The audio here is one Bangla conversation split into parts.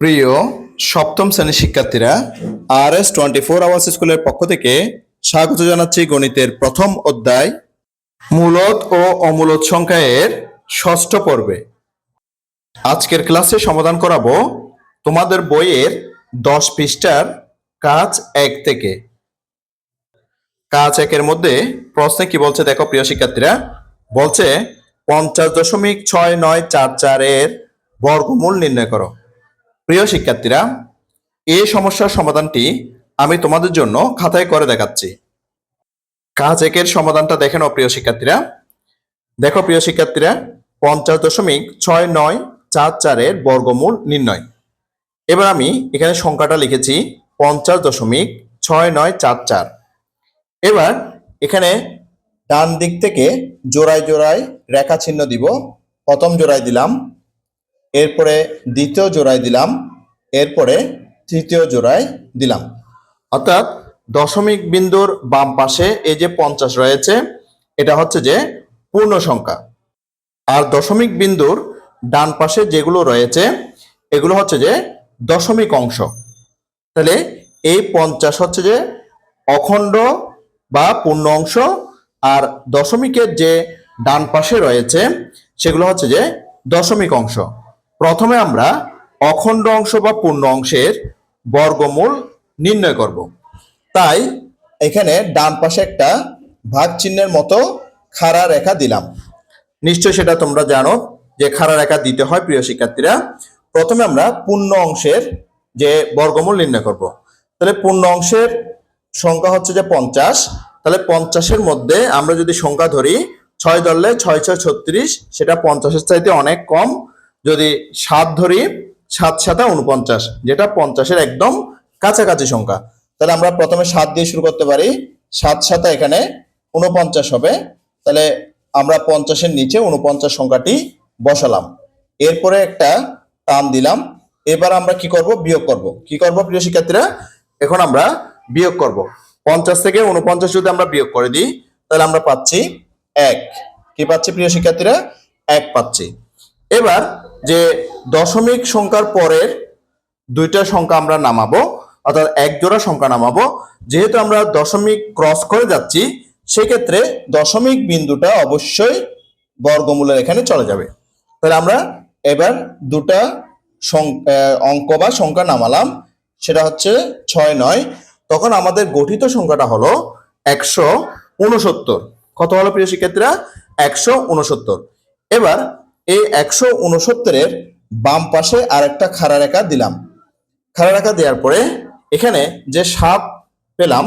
প্রিয় সপ্তম শ্রেণির শিক্ষার্থীরা R S twenty four hours স্কুলের পক্ষ থেকে স্বাগত জানাচ্ছি গণিতের প্রথম অধ্যায় মূলত ও অমূলত সংখ্যা এর ষষ্ঠ পর্বে। আজকের ক্লাসে সমাধান করাবো তোমাদের বইয়ের দশ পৃষ্ঠার কাজ এক থেকে। কাজ একের মধ্যে প্রশ্নে কি বলছে দেখো প্রিয় শিক্ষার্থীরা? বলছে পঞ্চাশ দশমিক ছয় নয় চার চারের বর্গমূল নির্ণয় করো। প্রিয় শিক্ষার্থীরা, এই সমস্যার সমাধানটি আমি তোমাদের জন্য খাতায় করে দেখাচ্ছি। কাজ একের সমাধানটা দেখে নাও প্রিয় শিক্ষার্থীরা। দেখো প্রিয় শিক্ষার্থীরা, পঞ্চাশ দশমিক ছয় নয় চার চারের বর্গমূল নির্ণয়। এবার আমি এখানে সংখ্যাটা লিখেছি পঞ্চাশ দশমিক ছয় নয় চার চার। এবার এখানে ডান দিক থেকে জোড়ায় জোড়ায় রেখা চিহ্ন দিব। প্রথম জোড়ায় দিলাম এরপরে দ্বিতীয় জোড়ায় দিলাম, এরপরে তৃতীয় জোড়ায় দিলাম। অর্থাৎ দশমিক বিন্দুর বাম পাশে এই যে পঞ্চাশ রয়েছে, এটা হচ্ছে যে পূর্ণ সংখ্যা। আর দশমিক বিন্দুর ডান পাশে যেগুলো রয়েছে, এগুলো হচ্ছে যে দশমিক অংশ। তাহলে এই পঞ্চাশ হচ্ছে যে অখণ্ড বা পূর্ণ অংশ, আর দশমিকের যে ডান পাশে রয়েছে, সেগুলো হচ্ছে যে দশমিক অংশ। প্রথমে আমরা অখণ্ড অংশ বা পূর্ণ অংশের বর্গমূল নির্ণয় করব। তাই এখানে ডান পাশে একটা ভাগ চিহ্নের মতো খাড়া রেখা দিলাম। নিশ্চয় সেটা তোমরা জানো যে খাড়া রেখা দিতে হয় প্রিয় শিক্ষার্থীরা। প্রথমে আমরা পূর্ণ অংশের যে বর্গমূল নির্ণয় করব। তাহলে পূর্ণ অংশের সংখ্যা হচ্ছে যে পঞ্চাশ। তাহলে পঞ্চাশের মধ্যে আমরা যদি সংখ্যা ধরি, ছয় ধরলে ছয় ছয় ছত্রিশ, সেটা পঞ্চাশের চাইতে অনেক কম। যদি সাত ধরি সাত সাতা উনপঞ্চাশ, যেটা পঞ্চাশের একদম কাছাকাছি সংখ্যা। তাহলে আমরা প্রথমে সাত দিয়ে শুরু করতে পারি। সাত সাতা এখানে উনপঞ্চাশ হবে। তাহলে আমরা পঞ্চাশের নিচে উনপঞ্চাশ সংখ্যাটি বসালাম। এরপরে একটা টান দিলাম। এবার আমরা কি করব? বিয়োগ করব। কি করব প্রিয় শিক্ষার্থীরা? এখন আমরা বিয়োগ করব। পঞ্চাশ থেকে উনপঞ্চাশ যদি আমরা বিয়োগ করে দিই, তাহলে আমরা পাচ্ছি এক। কি পাচ্ছি প্রিয় শিক্ষার্থীরা? এক পাচ্ছি। এবার যে দশমিক সংখ্যার পরের দুইটা সংখ্যা আমরা নামাবো, অর্থাৎ এক জোড়া সংখ্যা নামাবো। যেহেতু আমরা দশমিক ক্রস করে যাচ্ছি, সেক্ষেত্রে দশমিক বিন্দুটা অবশ্যই বর্গমূলের এখানে চলে যাবে। তাহলে আমরা এবার দুটা অঙ্ক বা সংখ্যা নামালাম। সেটা হচ্ছে ছয় নয়। তখন আমাদের গঠিত সংখ্যাটা হলো একশো উনসত্তর। কত হলো প্রিয় শিক্ষার্থীরা? একশো উনসত্তর। এবার এই একশো উনসত্তরের বাম পাশে আরেকটা খাড়া রেখা দিলাম। খাড়া রেখা দেওয়ার পরে এখানে যে সাত পেলাম,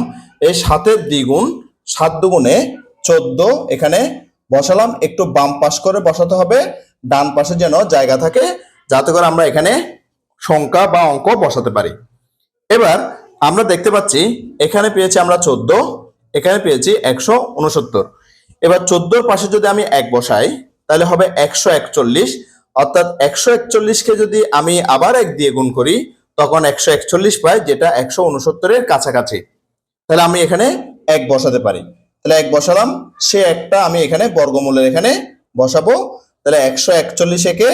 এই সাতের দ্বিগুণ, সাত দুগুণে চোদ্দ এখানে বসালাম। একটু বাম পাশ করে বসাতে হবে, ডান পাশে যেন জায়গা থাকে, যাতে করে আমরা এখানে সংখ্যা বা অঙ্ক বসাতে পারি। এবার আমরা দেখতে পাচ্ছি, এখানে পেয়েছি আমরা চোদ্দ, এখানে পেয়েছি একশো উনসত্তর এবার চোদ্দোর পাশে যদি আমি এক বসাই তাহলে হবে একশো একচল্লিশ। অর্থাৎ একশো একচল্লিশকে যদি আমি আবার এক দিয়ে গুণ করি, তখন একশো একচল্লিশ পাই, যেটা একশো উনসত্তরের কাছাকাছি। তাহলে আমি এখানে এক বসাতে পারি। তাহলে এক বসালাম, সে একটা আমি এখানে বর্গমূলের এখানে বসাবো। তাহলে একশো একচল্লিশ একে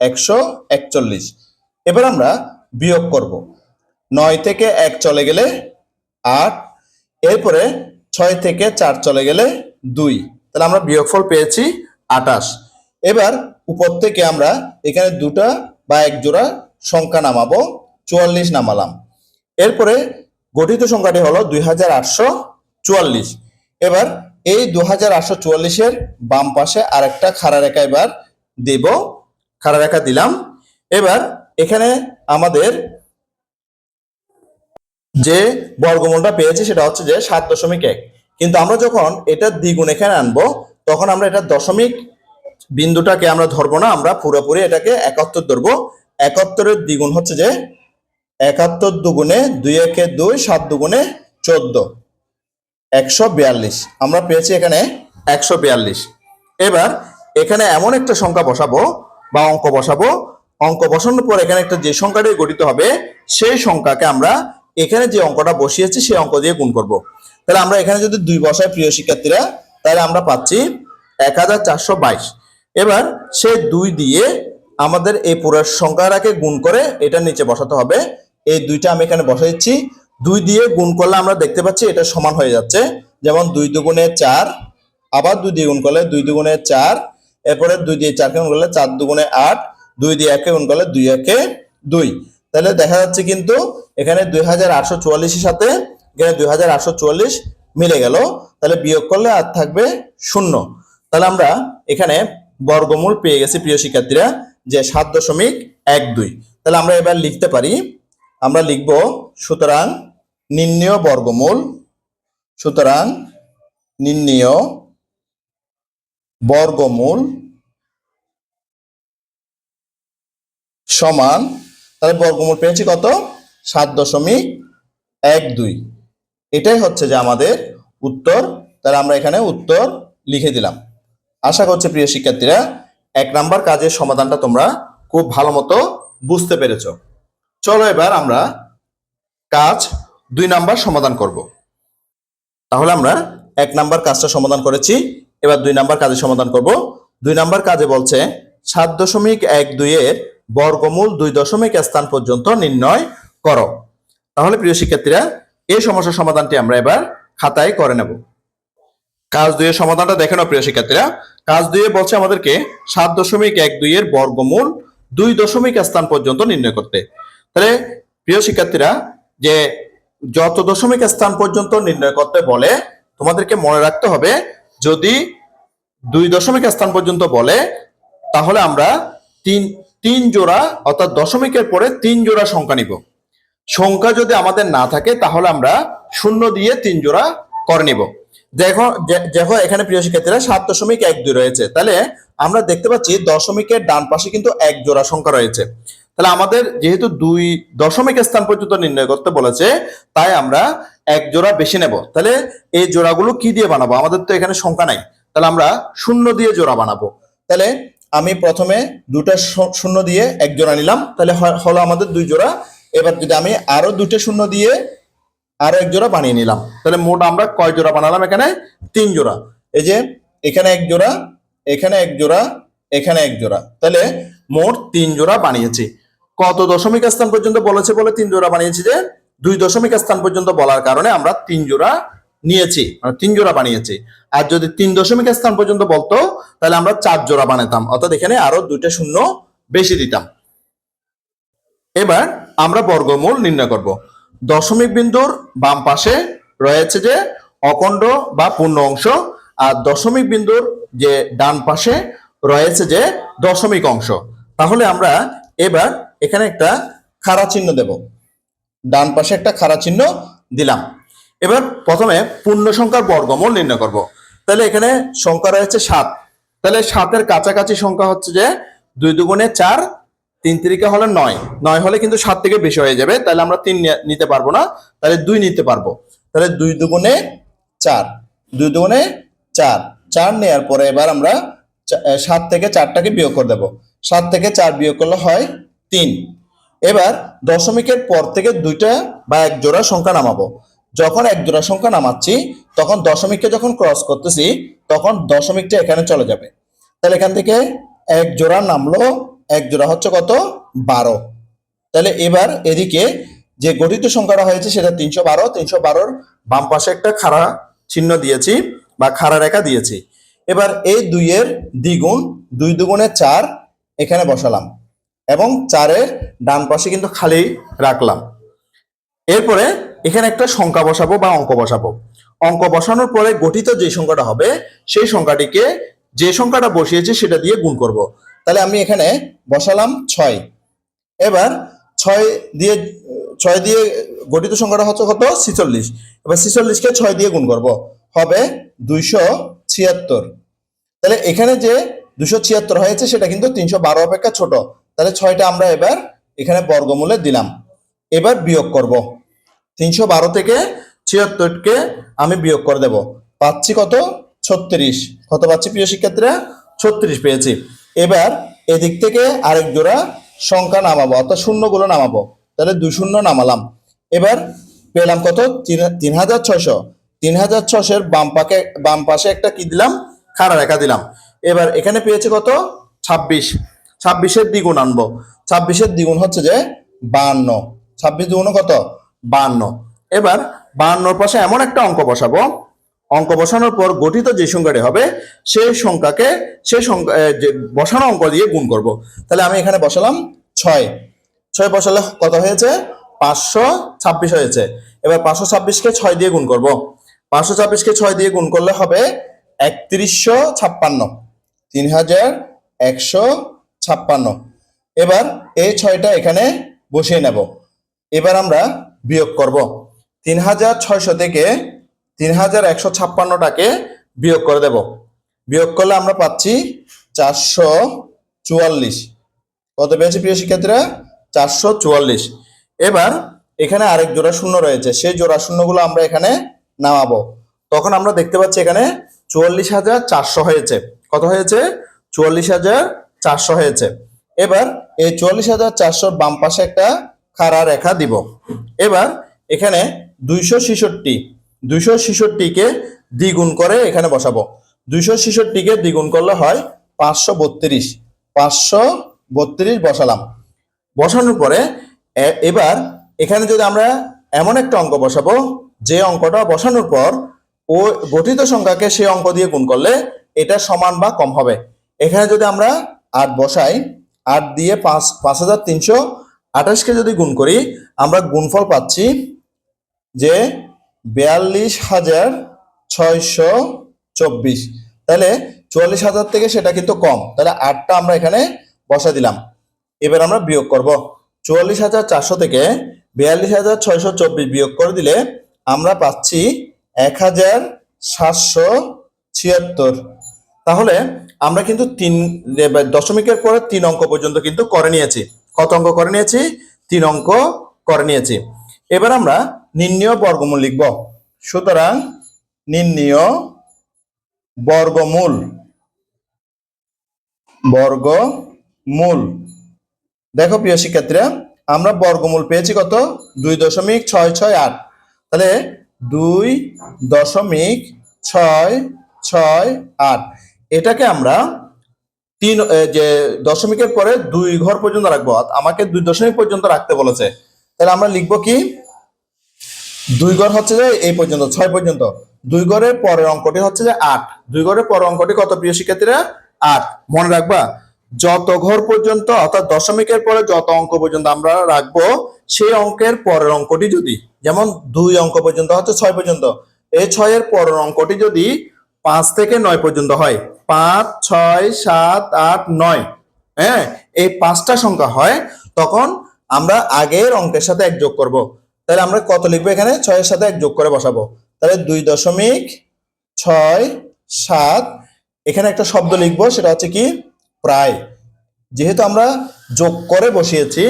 একশো একচল্লিশ। এবার আমরা বিয়োগ করব। নয় থেকে এক চলে গেলে আট। এরপরে ছয় থেকে চার চলে গেলে দুই। তাহলে আমরা বিয়োগফল পেয়েছি আটাশ এবার উপর থেকে আমরা এখানে দুটা বা এক জোড়া সংখ্যা নামাবো, চুয়াল্লিশ নামালাম। এরপরে গঠিত সংখ্যাটি হলো দুই হাজার আটশো চুয়াল্লিশ। এবার এই দু হাজার আটশো চুয়াল্লিশের বাম পাশে আরেকটা খাড়া রেখা এবার দেব, খাড়া রেখা দিলাম। এবার এখানে আমাদের যে বর্গমূলটা পেয়েছি সেটা হচ্ছে যে সাত দশমিক এক। কিন্তু আমরা যখন এটা দ্বিগুণ এখানে আনব তখন আমরা এটা দশমিক বিন্দুটাকে আমরা ধরবো না, আমরা পুরোপুরি এটাকে একাত্তর ধরবো। একাত্তরের দ্বিগুণ হচ্ছে যে একাত্তর দুগুণে দুই একে দুই, সাত দুগুণে চোদ্দ। একশো বিয়াল্লিশ। আমরা পেয়েছি এখানে একশো বিয়াল্লিশ। এবার এখানে এমন একটা সংখ্যা বসাবো বা অঙ্ক বসাবো। অঙ্ক বসানোর পর এখানে একটা যে সংখ্যাটি গঠিত হবে, সেই সংখ্যাকে আমরা এখানে যে অঙ্কটা বসিয়েছি, সেই অঙ্ক দিয়ে গুণ করব। তাহলে আমরা এখানে যদি দুই বসাই প্রিয় শিক্ষার্থীরা তাহলে আমরা পাচ্ছি এক হাজার চারশো বাইশ। এবার সে দুই দিয়ে আমাদের এই পুরো সংখ্যাটাকে গুণ করে এটা নিচে বসাতে হবে। এই দুইটা আমি এখানে বসাই দিচ্ছি। দুই দিয়ে গুণ করলে আমরা দেখতে পাচ্ছি এটা সমান হয়ে যাচ্ছে। যেমন দুই দুগুণে চার, আবার দুই দিয়ে গুণ করলে দুই দুগুণে চার, এরপরে দুই দিয়ে চারকে গুণ করলে চার দুগুণে আট, দুই দিয়ে একে গুণ করলে দুই একে দুই। তাহলে দেখা যাচ্ছে কিন্তু এখানে দুই হাজার আটশো চুয়াল্লিশের সাথে, এখানে দুই হাজার আটশো চুয়াল্লিশ মিলে গেল, তাহলে বিয়োগ করলে আর থাকবে শূন্য। তাহলে আমরা এখানে বর্গমূল পেয়ে গেছি প্রিয় শিক্ষার্থীরা, যে সাত দশমিক এক দুই। তাহলে আমরা এবার লিখতে পারি, আমরা লিখব, সুতরাং নির্ণয় বর্গমূল, সুতরাং নির্ণয় বর্গমূল সমান, তাহলে বর্গমূল পেয়েছি কত? সাত দশমিক এক দুই। এটাই হচ্ছে যে আমাদের উত্তর। তাহলে আমরা এখানে উত্তর লিখে দিলাম। আশা করছি প্রিয় শিক্ষার্থীরা, এক নাম্বার কাজের সমাধানটা তোমরা খুব ভালো মতো বুঝতে পেরেছ। চলো এবার আমরা কাজ দুই নাম্বার সমাধান করব। তাহলে আমরা এক নাম্বার কাজটা সমাধান করেছি, এবার দুই নাম্বার কাজের সমাধান করব। দুই নাম্বার কাজে বলছে, সাত দশমিক এক দুইয়ের বর্গমূল দুই দশমিক স্থান পর্যন্ত নির্ণয় করো। তাহলে প্রিয় শিক্ষার্থীরা এই সমস্যার সমাধানটি আমরা এবার খাতায় করে নেব। কাজ দুইয়ের সমাধানটা দেখে নাও প্রিয় শিক্ষার্থীরা। কাজ দুইয়ে বলছে আমাদেরকে সাত দশমিক এক দুইয়ের বর্গমূল দুই দশমিক স্থান পর্যন্ত নির্ণয় করতে। তাহলে প্রিয় শিক্ষার্থীরা, যে যত দশমিক স্থান পর্যন্ত নির্ণয় করতে বলে, তোমাদেরকে মনে রাখতে হবে, যদি দুই দশমিক স্থান পর্যন্ত বলে, তাহলে আমরা তিন তিন জোড়া অর্থাৎ দশমিকের পরে তিন জোড়া সংখ্যা নিব। সংখ্যা যদি আমাদের না থাকে, তাহলে আমরা শূন্য দিয়ে তিন জোড়া করে নিব। দেখো দেখো, এখানে প্রিয় শিক্ষার্থীরা সাত দশমিক এক দুই রয়েছে। তাহলে আমরা দেখতে পাচ্ছি দশমিকের ডান পাশে কিন্তু এক জোড়া সংখ্যা রয়েছে। তাহলে আমাদের যেহেতু দুই দশমিক স্থান পর্যন্ত নির্ণয় করতে বলেছে, তাই আমরা এক জোড়া বেশি নেব। তাহলে এই জোড়াগুলো কি দিয়ে বানাবো? আমাদের তো এখানে সংখ্যা নাই। তাহলে আমরা শূন্য দিয়ে জোড়া বানাবো। তাহলে আমি প্রথমে দুটা শূন্য দিয়ে এক জোড়া নিলাম। তাহলে হলো আমাদের দুই জোড়া এবার যদি আমি আরও দুটো শূন্য দিয়ে আরও এক জোড়া বানিয়ে নিলাম, তাহলে মোট আমরা কয় জোড়া বানালাম এখানে? তিন জোড়া। এই যে এখানে এক জোড়া, এখানে এক জোড়া, এখানে এক জোড়া। তাহলে মোট তিন জোড়া বানিয়েছি। কত দশমিক স্থান পর্যন্ত বলেছে বলে তিন জোড়া বানিয়েছি যে, দুই দশমিক স্থান পর্যন্ত বলার কারণে আমরা তিন জোড়া নিয়েছি মানে তিন জোড়া বানিয়েছি। আর যদি তিন দশমিক স্থান পর্যন্ত বলতো, তাহলে আমরা চার জোড়া বানাতাম। অর্থাৎ এখানে আরও দুইটা শূন্য বেশি দিতাম। এবার আমরা বর্গমূল নির্ণয় করব। দশমিক বিন্দুর বাম পাশে রয়েছে যে অখণ্ড বা পূর্ণ অংশ, আর দশমিক বিন্দুর যে ডান পাশে রয়েছে যে দশমিক অংশ। তাহলে আমরা এবার এখানে একটা খাড়া চিহ্ন দেব। ডান পাশে একটা খাড়া চিহ্ন দিলাম। এবার প্রথমে পূর্ণ সংখ্যার বর্গমূল নির্ণয় করব। তাহলে এখানে সংখ্যা রয়েছে সাত। তাহলে সাতের কাছাকাছি সংখ্যা হচ্ছে যে দুই দুগুণে চার তিন তিরিকে হলে নয়। নয় হলে কিন্তু সাত থেকে বেশি হয়ে যাবে। তাহলে আমরা তিন নিতে পারব না। তাহলে দুই নিতে পারব। তাহলে দুই দুগুণে চার। দুই দুগুণে চার। চার নেওয়ার পরে এবার আমরা সাত থেকে চারটাকে বিয়োগ করে দেবো। সাত থেকে চার বিয়োগ করলে হয় তিন। এবার দশমিকের পর থেকে দুইটা বা এক জোড়া সংখ্যা নামাবো। যখন এক জোড়া সংখ্যা নামাচ্ছি, তখন দশমিককে যখন ক্রস করতেছি, তখন দশমিকটা এখানে চলে যাবে। তাহলে এখান থেকে এক জোড়া নামলো এক জোড়া হচ্ছে কত? বারো। তাহলে এবার এদিকে যে গঠিত সংখ্যাটা হয়েছে সেটা তিনশো বারো, তিনশো বারোর বাম পাশে একটা খাড়া চিহ্ন দিয়েছি বা খাড়া রেখা দিয়েছি। এবার এই দুইয়ের দ্বিগুণ, দুই দুগুণে চার এখানে বসালাম এবং চারের ডান পাশে কিন্তু খালি রাখলাম। এরপরে এখানে একটা সংখ্যা বসাবো বা অঙ্ক বসাবো। অঙ্ক বসানোর পরে গঠিত যে সংখ্যাটা হবে, সেই সংখ্যাটিকে যে সংখ্যাটা বসিয়েছি সেটা দিয়ে গুণ করব। তাহলে আমি এখানে বসালাম ছয়। এবার ছয় দিয়ে ছয় দিয়ে গঠিত সংখ্যাটা হচ্ছে কত? ছিচল্লিশ। এবার ছিচল্লিশকে ছয় দিয়ে গুণ করব। হবে দুইশো ছিয়াত্তর। তাহলে এখানে যে দুশো ছিয়াত্তর হয়েছে, সেটা কিন্তু তিনশো বারো অপেক্ষা ছোট। তাহলে ছয়টা আমরা এবার এখানে বর্গমূলে দিলাম। এবার বিয়োগ করব। তিনশো বারো থেকে ছিয়াত্তরকে আমি বিয়োগ করে দেব। পাচ্ছি কত? ছত্রিশ। কত পাচ্ছি প্রিয় শিক্ষার্থীরা? ছত্রিশ পেয়েছি। এবার এদিক থেকে আরেক জোড়া সংখ্যা নামাবো, অর্থাৎ শূন্যগুলো নামাবো। তাহলে দুই শূন্য নামালাম। এবার পেলাম কত? তিন- হাজার ছয়শো। তিন হাজার ছশের বাম পাকে বাম পাশে একটা কি দিলাম? খাড়া রেখা দিলাম। এবার এখানে পেয়েছে কত? ছাব্বিশ। ছাব্বিশের দ্বিগুণ আনব। ছাব্বিশের দ্বিগুণ হচ্ছে যে বান্ন। ছাব্বিশ দ্বিগুণ কত? বান্ন। এবার বান্নর পাশে এমন একটা অঙ্ক বসাবো অঙ্ক বসানোর পর গঠিত যে সংখ্যাটি হবে, সেই সংখ্যাকে, সেই সংখ্যা যে বসানো অঙ্ক দিয়ে গুণ করব। তাহলে আমি এখানে বসালাম ছয়। ছয় বসালে কত হয়েছে? পাঁচশো ছাব্বিশ হয়েছে। এবার পাঁচশো ছাব্বিশকে ছয় দিয়ে গুণ করব। পাঁচশো ছাব্বিশকে ছয় দিয়ে গুণ করলে হবে একত্রিশশো ছাপ্পান্ন। তিন হাজার একশো ছাপ্পান্ন। এবার এই ছয়টা এখানে বসিয়ে নেব। এবার আমরা বিয়োগ করব। তিন হাজার ছয়শো থেকে তিন হাজার একশো ছাপ্পান্নটাকে বিয়োগ করে দেব। বিয়োগ করলে আমরা পাচ্ছি চারশো চুয়াল্লিশ। কত পেয়েছি প্রিয় শিক্ষার্থীরা? চারশো চুয়াল্লিশ। এবার এখানে আরেক জোড়া শূন্য রয়েছে, সেই জোড়া শূন্যগুলো আমরা এখানে নামাবো। তখন আমরা দেখতে পাচ্ছি এখানে চুয়াল্লিশ হাজার চারশো হয়েছে। কত হয়েছে? চুয়াল্লিশ হাজার চারশো হয়েছে। এবার এই চুয়াল্লিশ হাজার চারশোর বাম পাশে একটা খাড়া রেখা দিব। এবার এখানে দুইশো ছেষট্টি দুইশো ছেষট্টিকে দ্বিগুণ করে এখানে বসাবো। দুইশো ছেষট্টিকে দ্বিগুণ করলে হয় পাঁচশো বত্রিশ। পাঁচশো বত্রিশ বসালাম। বসানোর পরে এবার এখানে যদি আমরা এমন একটা অঙ্ক বসাবো, যে অঙ্কটা বসানোর পর ও গঠিত সংখ্যাকে সেই অঙ্ক দিয়ে গুণ করলে এটা সমান বা কম হবে। এখানে যদি আমরা আট বসাই, আট দিয়ে পাঁচ পাঁচ হাজার তিনশো আঠাশকে যদি গুণ করি, আমরা গুণফল পাচ্ছি যে বিয়াল্লিশ হাজার ছয়শো চব্বিশ। তাহলে চুয়াল্লিশ হাজার থেকে সেটা কিন্তু কম। তাহলে আটটা আমরা এখানে বসা দিলাম। এবার আমরা বিয়োগ করব। চুয়াল্লিশ হাজার চারশো থেকে বিয়াল্লিশ হাজার ছয়শো চব্বিশ বিয়োগ করে দিলে আমরা পাচ্ছি এক হাজার সাতশো ছিয়াত্তর। তাহলে আমরা কিন্তু তিন দশমিকের পরে তিন অঙ্ক পর্যন্ত কিন্তু করে নিয়েছি। কত অঙ্ক করে নিয়েছি? তিন অঙ্ক করে নিয়েছি। এবার আমরা নির্ণয় বর্গমূল লিখব। সুতরাং নির্ণয় বর্গমূল বর্গমূল। দেখো প্রিয় শিক্ষার্থীরা, আমরা বর্গমূল পেয়েছি কত? দুই দশমিক ছয় ছয় আট। তাহলে দুই দশমিক ছয় ছয় আট। এটাকে আমরা তিন যে দশমিকের পরে দুই ঘর পর্যন্ত রাখব। আমাকে দুই দশমিক পর্যন্ত রাখতে বলেছে। তাহলে আমরা লিখব কি? দুই ঘর হচ্ছে যে এই পর্যন্ত, ছয় পর্যন্ত। দুই ঘরের পরের অঙ্কটি হচ্ছে যে আট। দুই ঘরের পরের অঙ্কটি কত প্রিয় শিক্ষার্থীরা? আট। মনে রাখবা, যত ঘর পর্যন্ত, অর্থাৎ দশমিকের পরে যত অঙ্ক পর্যন্ত আমরা রাখব, সেই অঙ্কের পরের অঙ্কটি যদি, যেমন দুই অঙ্ক পর্যন্ত হচ্ছে ছয় পর্যন্ত, এই ছয়ের পরের অঙ্কটি যদি পাঁচ থেকে নয় পর্যন্ত হয়, পাঁচ, ছয়, সাত, আট, নয় হ্যাঁ এই পাঁচটা সংখ্যা হয়, তখন আমরা আগের অঙ্কের সাথে এক যোগ করব। তাহলে আমরা কত লিখব এখানে? ছয়ের সাথে এক যোগ করে বসাবো। তাহলে দুই দশমিক ছয় সাত। এখানে একটা শব্দ লিখব, সেটা হচ্ছে কি? প্রায়। যেহেতু আমরা যোগ করে বসিয়েছি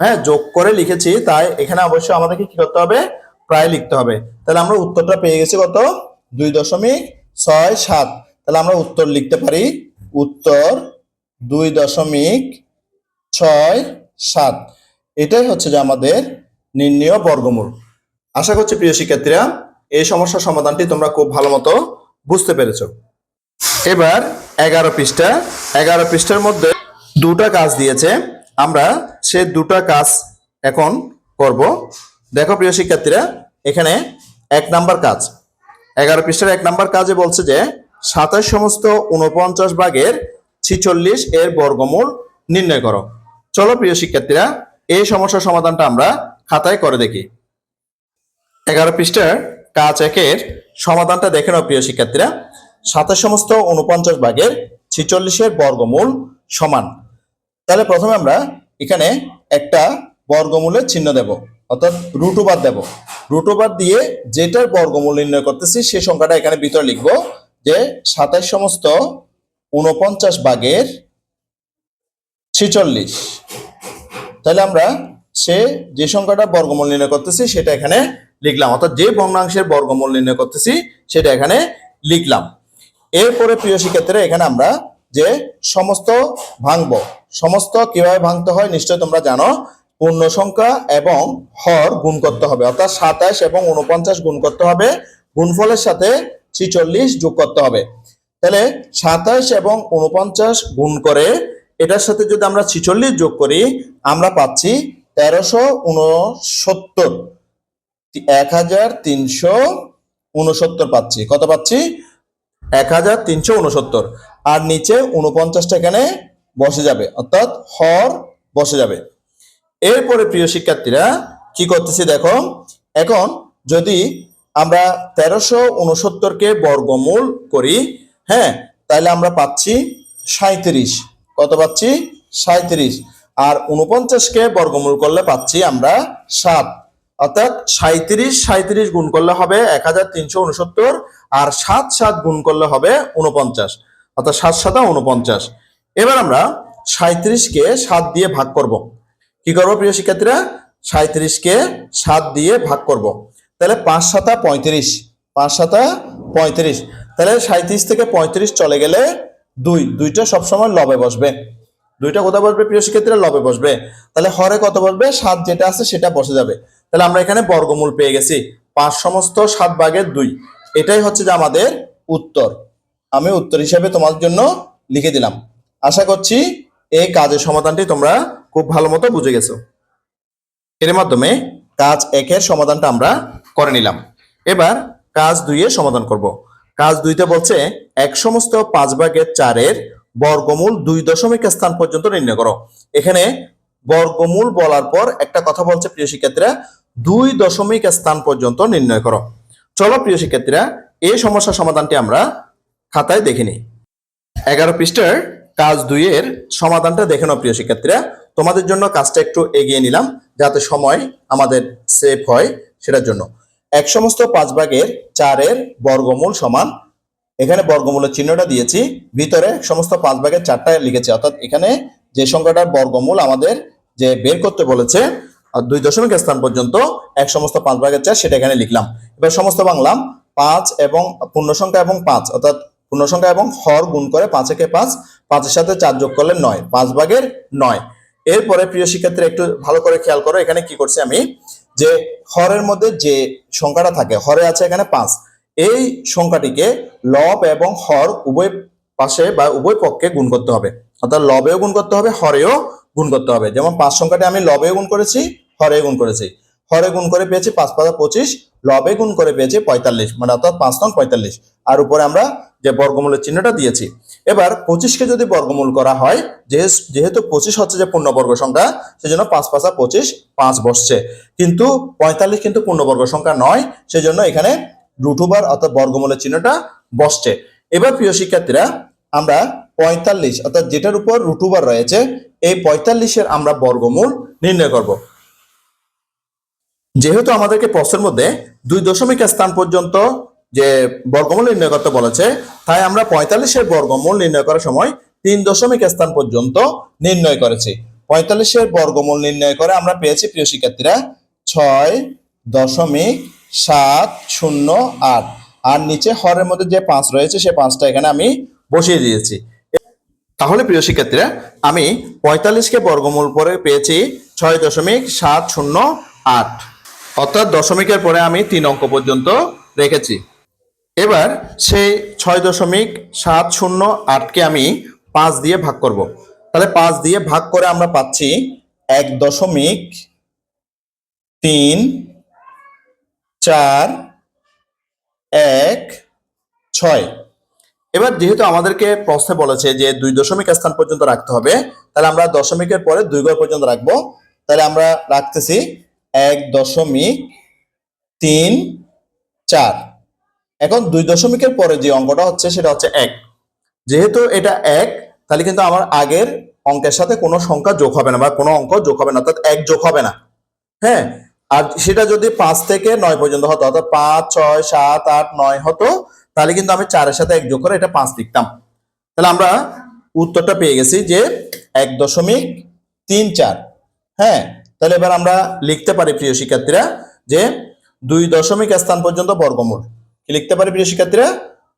হ্যাঁ যোগ করে লিখেছি, তাই এখানে অবশ্যই আমাদেরকে কি করতে হবে? প্রায় লিখতে হবে। তাহলে আমরা উত্তরটা পেয়ে গেছি কত? দুই দশমিক ছয় সাত। তাহলে আমরা উত্তর লিখতে পারি। উত্তর দুই দশমিক ছয় সাত। এটাই হচ্ছে যে আমাদের নির্ণয় বর্গমূল। আশা করছি প্রিয় শিক্ষার্থীরা, এই সমস্যার সমাধানটি তোমরা খুব ভালো মতো বুঝতে পেরেছ। এবার এগারো পৃষ্ঠা। এগারো পৃষ্ঠার মধ্যে দুটা কাজ দিয়েছে। আমরা সে দুটা কাজ এখন করব। দেখো প্রিয় শিক্ষার্থীরা, এখানে এক নাম্বার কাজ। এগারো পৃষ্ঠার এক নাম্বার কাজে বলছে যে, সাতাশ সমস্ত উনপঞ্চাশ ভাগের ছিচল্লিশ এর বর্গমূল নির্ণয় করো। চলো প্রিয় শিক্ষার্থীরা, এই সমস্যার সমাধানটা আমরা খাতায় করে দেখি। এগারো পৃষ্ঠার কাজ একের সমাধানটা দেখে নাও প্রিয় শিক্ষার্থীরা। সাতাশ সমস্ত উনপঞ্চাশ ভাগের ছিচল্লিশের বর্গমূল সমান। তাহলে প্রথমে আমরা এখানে একটা বর্গমূলের চিহ্ন দেব, অর্থাৎ রুটুবাদ দেব। রুটুবাদ দিয়ে যেটার বর্গমূল নির্ণয় করতেছি সেই সংখ্যাটা এখানে ভিতরে লিখব যে সাতাশ সমস্ত উনপঞ্চাশ ভাগের ছিচল্লিশ। তাহলে আমরা সে যে সংখ্যাটা বর্গমূল নির্ণয় করতেছি, সেটা এখানে লিখলাম। অর্থাৎ যে ভগ্নাংশের বর্গমূল নির্ণয় করতেছি, সেটা এখানে লিখলাম। এরপরে প্রিয় শিক্ষার্থীরা, এখানে আমরা যে সমস্ত ভাঙবো, সমস্ত কীভাবে ভাঙতে হয়, নিশ্চয় তোমরা জানো, পূর্ণ সংখ্যা এবং হর গুণ করতে হবে। অর্থাৎ সাতাশ এবং উনপঞ্চাশ গুণ করতে হবে, গুণফলের সাথে ছিচল্লিশ যোগ করতে হবে। তাহলে সাতাশ এবং উনপঞ্চাশ গুণ করে, এটার সাথে যদি আমরা ছিচল্লিশ যোগ করি, আমরা পাচ্ছি তেরোশো উনসত্তর। এক হাজার তিনশো উনসত্তর পাচ্ছি। কত পাচ্ছি? এক হাজার তিনশো উনসত্তর। আর নিচে উনপঞ্চাশটা এখানে বসে যাবে। অর্থাৎ হর বসে যাবে। এরপরে প্রিয় শিক্ষার্থীরা, কি করতেছি দেখো? এখন যদি আমরা তেরোশো উনসত্তরকে বর্গমূল করি হ্যাঁ তাহলে আমরা পাচ্ছি সাঁত্রিশ কত পাচ্ছি? সাঁত্রিশ আর উনপঞ্চাশকে বর্গমূল করলে পাচ্ছি আমরা সাত। অর্থাৎ সাঁত্রিশ সাঁত্রিশ গুণ করলে হবে এক হাজার তিনশো উনসত্তর আর সাত সাত গুণ করলে হবে উনপঞ্চাশ। অর্থাৎ সাত, সাতা উনপঞ্চাশ। এবার আমরা সাঁত্রিশকে সাত দিয়ে ভাগ করব। কি করব প্রিয় শিক্ষার্থীরা? সাঁত্রিশকে সাত দিয়ে ভাগ করব। তাহলে পাঁচ, সাতা পঁয়ত্রিশ। পাঁচ, সাতা পঁয়ত্রিশ। তাহলে সাঁত্রিশ থেকে পঁয়ত্রিশ চলে গেলে দুই। দুইটা সবসময় লবে বসবে। দুইটা কোথায় বসবে প্রিয় শিক্ষার্থীরা লবে বসবে। তাহলে হরে কত বসবে সাত যেটা আছে সেটা বসে যাবে। তাহলে আমরা এখানে বর্গমূল পেয়ে গেছি। পাঁচ সমস্ত, সাত ভাগের দুই। এটাই হচ্ছে যে আমাদের উত্তর। আমি উত্তর হিসেবে তোমার জন্য লিখে দিলাম। আশা করছি এই কাজের সমাধানটি তোমরা খুব ভালো মতো বুঝে গেছো। এর মাধ্যমে কাজ একের সমাধানটা আমরা করে নিলাম। এবার কাজ দুইয়ের সমাধান করব। কাজ দুইতে বলছে এক সমস্ত পাঁচ ভাগের চারের বর্গমূল দুই দশমিক স্থান পর্যন্ত নির্ণয় করো। এখানে বর্গমূল বলার পর একটা কথা বলছে প্রিয় শিক্ষার্থীরা, দুই দশমিক স্থান পর্যন্ত নির্ণয় করো। চলো প্রিয় শিক্ষার্থীরা, এই সমস্যার সমাধানটি আমরা খাতায় দেখে নিই। এগারো পৃষ্ঠার কাজ দুইয়ের সমাধানটা দেখে নাও প্রিয় শিক্ষার্থীরা। তোমাদের জন্য কাজটা একটু এগিয়ে নিলাম, যাতে সময় আমাদের সেভ হয় সেটার জন্য। এক সমস্ত পাঁচ ভাগের চারের বর্গমূল সমান এখানে বর্গমূলের চিহ্নটা দিয়েছি। ভিতরে সমস্ত পাঁচ ভাগের চারটা লিখেছি। অর্থাৎ এখানে যে সংখ্যাটার বর্গমূল আমাদের যে বের করতে বলেছে দুই দশমিক স্থান পর্যন্ত এক সমস্ত পাঁচ ভাগের চার সেটা এখানে লিখলাম। এবার সমস্ত বাংলাম, পাঁচ এবং পূর্ণ সংখ্যা এবং পাঁচ, অর্থাৎ পূর্ণ সংখ্যা এবং হর গুণ করে পাঁচ একে পাঁচ, পাঁচের সাথে চার যোগ করলে নয়, পাঁচ ভাগের নয়। এরপরে প্রিয় শিক্ষার্থীরা একটু ভালো করে খেয়াল করো, এখানে কি করছি আমি? যে হরের মধ্যে যে সংখ্যাটা থাকে, হরে আছে এখানে পাঁচ এই সংখ্যাটিকে লব এবং হর উভয় পাশে বা উভয় পক্ষে গুণ করতে হবে। অর্থাৎ লবেও গুণ করতে হবে, হরেও গুণ করতে হবে। যেমন পাঁচ সংখ্যাটি আমি লবেও গুণ করেছি হরে গুণ করেছি। হরে গুণ করে পেয়েছি পাঁচ পাঁচা পঁচিশ, লবে গুণ করে পেয়েছি পঁয়তাল্লিশ মানে অর্থাৎ পাঁচ নং পঁয়তাল্লিশ। আর উপরে আমরা যে বর্গমূলের চিহ্নটা দিয়েছি, এবার পঁচিশকে যদি বর্গমূল করা হয় যেহে- যেহেতু পঁচিশ হচ্ছে যে পূর্ণবর্গ সংখ্যা, সেজন্য পাঁচ পাঁচা পঁচিশ, পাঁচ বসছে। কিন্তু পঁয়তাল্লিশ কিন্তু পূর্ণবর্গ সংখ্যা নয়, সেজন্য এখানে রুটুবার অর্থাৎ বর্গমূলের চিহ্নটা বসছে। এবার প্রিয় শিক্ষার্থীরা, আমরা পঁয়তাল্লিশ, অর্থাৎ যেটার উপর রুটুবার রয়েছে, এই পঁয়তাল্লিশের আমরা বর্গমূল নির্ণয় করব। যেহেতু আমাদেরকে প্রশ্নের মধ্যে দুই দশমিক স্থান পর্যন্ত যে বর্গমূল নির্ণয় করতে বলেছে, তাই আমরা পঁয়তাল্লিশের বর্গমূল নির্ণয় করার সময় তিন দশমিক স্থান পর্যন্ত নির্ণয় করেছি। পঁয়তাল্লিশের বর্গমূল নির্ণয় করে আমরা পেয়েছি, প্রিয় শিক্ষার্থীরা, ছয় দশমিক সাত, শূন্য, আট। আর নিচে হরের মধ্যে যে পাঁচ রয়েছে, সে পাঁচটা এখানে আমি বসিয়ে দিয়েছি। তাহলে প্রিয় শিক্ষার্থীরা, আমি পঁয়তাল্লিশকে বর্গমূল পরে পেয়েছি ছয় দশমিক সাত, শূন্য, আট। অর্থাৎ দশমিকের পরে আমি তিন অঙ্ক পর্যন্ত রেখেছি। এবার সেই ছয় দশমিক সাত, শূন্য, আটকে আমি পাঁচ দিয়ে ভাগ করব। তাহলে পাঁচ দিয়ে ভাগ করে আমরা পাচ্ছি এক দশমিক তিন চার, এক, ছয়। এবার যেহেতু আমাদেরকে প্রশ্নে বলেছে যে দুই দশমিক স্থান পর্যন্ত রাখতে হবে, তাহলে আমরা দশমিকের পরে দুই ঘর পর্যন্ত রাখব। তাহলে আমরা রাখতেছি এক দশমিক তিন চার। এখন দুই দশমিকের পরে যে অঙ্কটা হচ্ছে, সেটা হচ্ছে এক। যেহেতু এটা এক, তাহলে কিন্তু আমার আগের অঙ্কের সাথে কোনো সংখ্যা যোগ হবে না বা কোনো অঙ্ক যোগ হবে না, অর্থাৎ এক যোগ হবে না। হ্যাঁ? আর সেটা যদি পাঁচ থেকে নয় পর্যন্ত হতো, অর্থাৎ পাঁচ, ছয়, সাত, আট, নয় হতো, তাহলে কিন্তু আমি চারের সাথে এক যোগ করে এটা পাঁচ লিখতাম। তাহলে আমরা উত্তরটা পেয়ে গেছি যে এক দশমিক তিন চার। হ্যাঁ তাহলে এবার আমরা লিখতে পারি প্রিয় শিক্ষার্থীরা যে দুই দশমিক স্থান পর্যন্ত বর্গমূল। কি লিখতে পারি প্রিয় শিক্ষার্থীরা?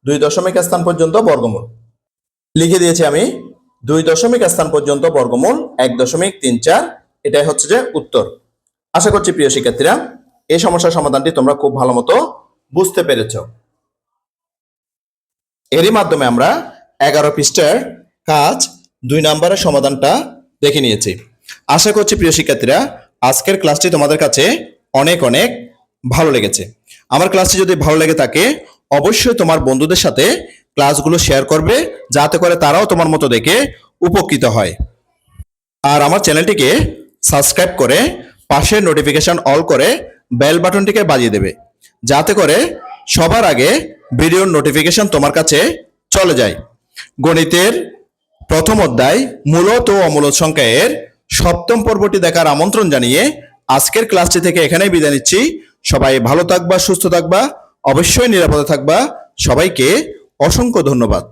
দুই দশমিক স্থান পর্যন্ত বর্গমূল। লিখে দিয়েছি আমি, দুই দশমিক স্থান পর্যন্ত বর্গমূল, এক দশমিক তিন চার, এটাই হচ্ছে যে উত্তর। আশা করছি প্রিয় শিক্ষার্থীরা, এই সমস্যার সমাধানটি তোমরা খুব ভালো মতো বুঝতে পেরেছ। এরই মাধ্যমে আমরা এগারো পৃষ্ঠার কাজ দুই নম্বরের সমাধানটা দেখে নিয়েছি। আশা করছি প্রিয় শিক্ষার্থীরা, আজকের ক্লাসটি তোমাদের কাছে অনেক অনেক ভালো লেগেছে। আমার ক্লাসটি যদি ভালো লেগে থাকে, অবশ্যই তোমার বন্ধুদের সাথে ক্লাসগুলো শেয়ার করবে, যাতে করে তারাও তোমার মতো দেখে উপকৃত হয়। আর আমার চ্যানেলটিকে সাবস্ক্রাইব করে পাশের নোটিফিকেশন অল করে বেল বাটনটিকে বাজিয়ে দেবে। যাতে করে সবার আগে ভিডিওর নোটিফিকেশন তোমার কাছে চলে যায়। গণিতের প্রথম অধ্যায় মূলত ও অমূলত সংখ্যা এর সপ্তম পর্বটি দেখার আমন্ত্রণ জানিয়ে আজকের ক্লাসটি থেকে এখানেই বিদায় নিচ্ছি। সবাই ভালো থাকবা, সুস্থ থাকবা, অবশ্যই নিরাপদে থাকবা। সবাইকে অসংখ্য ধন্যবাদ।